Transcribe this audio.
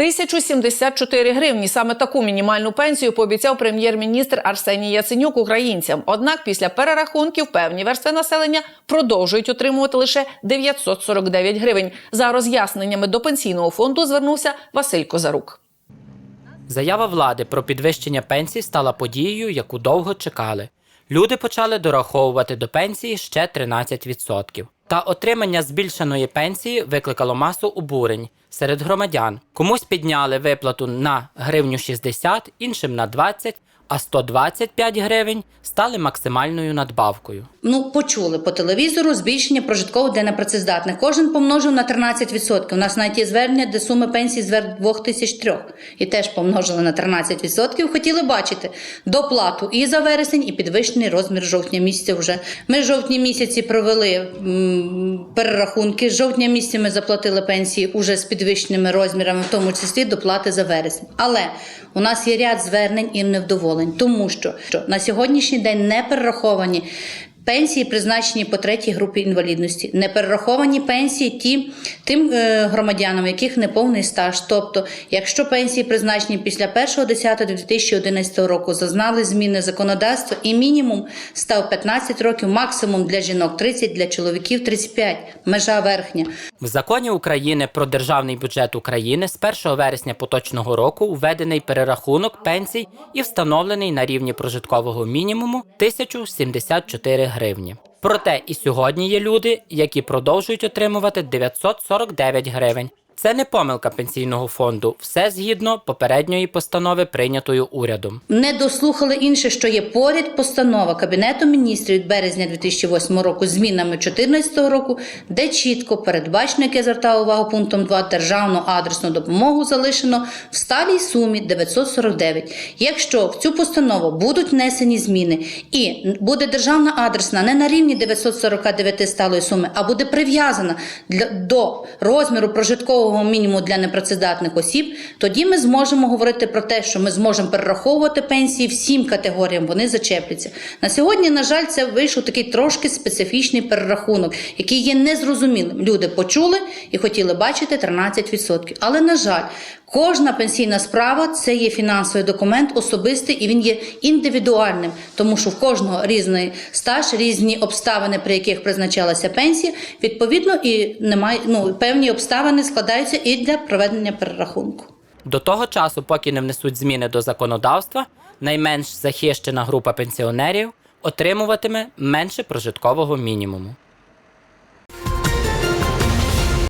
1074 гривні. Саме таку мінімальну пенсію пообіцяв прем'єр-міністр Арсеній Яценюк українцям. Однак після перерахунків певні верстви населення продовжують отримувати лише 949 гривень. За роз'ясненнями до пенсійного фонду звернувся Василь Козарук. Заява влади про підвищення пенсій стала подією, яку довго чекали. Люди почали дораховувати до пенсії ще 13%. Та отримання збільшеної пенсії викликало масу обурень серед громадян. Комусь підняли виплату на гривню 60, іншим на 20, а 125 гривень стали максимальною надбавкою. Ну, почули по телевізору збільшення прожиткового для непрацездатних. Кожен помножив на 13%. У нас навіть є звернення, де суми пенсії зверх 2003. І теж помножили на 13%. Хотіли бачити доплату і за вересень, і підвищений розмір жовтня місяця вже. Ми жовтні місяці провели м, перерахунки. З жовтня місяця ми заплатили пенсії уже з підвищеними розмірами, в тому числі доплати за вересень. Але у нас є ряд звернень і невдоволень, тому що, що на сьогоднішній день не перераховані. Пенсії призначені по третій групі інвалідності, не перераховані пенсії ті, тим е, громадянам, яких не повний стаж. Тобто, якщо пенсії призначені після 1.10.2011 року, зазнали зміни законодавства, і мінімум став 15 років, максимум для жінок 30, для чоловіків 35, межа верхня. В законі України про державний бюджет України з 1 вересня поточного року введений перерахунок пенсій і встановлений на рівні прожиткового мінімуму 1074 гривні. Проте і сьогодні є люди, які продовжують отримувати 949 гривень. Це не помилка пенсійного фонду, все згідно попередньої постанови, прийнятою урядом. Не дослухали інше, що є поряд постанова Кабінету міністрів від березня 2008 року змінами 2014 року, де чітко передбачено, яке звертав увагу пунктом 2, державну адресну допомогу залишено в сталій сумі 949. Якщо в цю постанову будуть внесені зміни і буде державна адресна не на рівні 949 сталої суми, а буде прив'язана до розміру прожиткового мінімуму для непрацездатних осіб, тоді ми зможемо говорити про те, що ми зможемо перераховувати пенсії всім категоріям, вони зачепляться. На сьогодні, на жаль, це вийшов такий трошки специфічний перерахунок, який є незрозумілим. Люди почули і хотіли бачити 13%. Але, на жаль, кожна пенсійна справа це є фінансовий документ особистий і він є індивідуальним, тому що в кожного різний стаж, різні обставини, при яких призначалася пенсія, відповідно, і немає ну певні обставини складаються і для проведення перерахунку. До того часу, поки не внесуть зміни до законодавства, найменш захищена група пенсіонерів отримуватиме менше прожиткового мінімуму.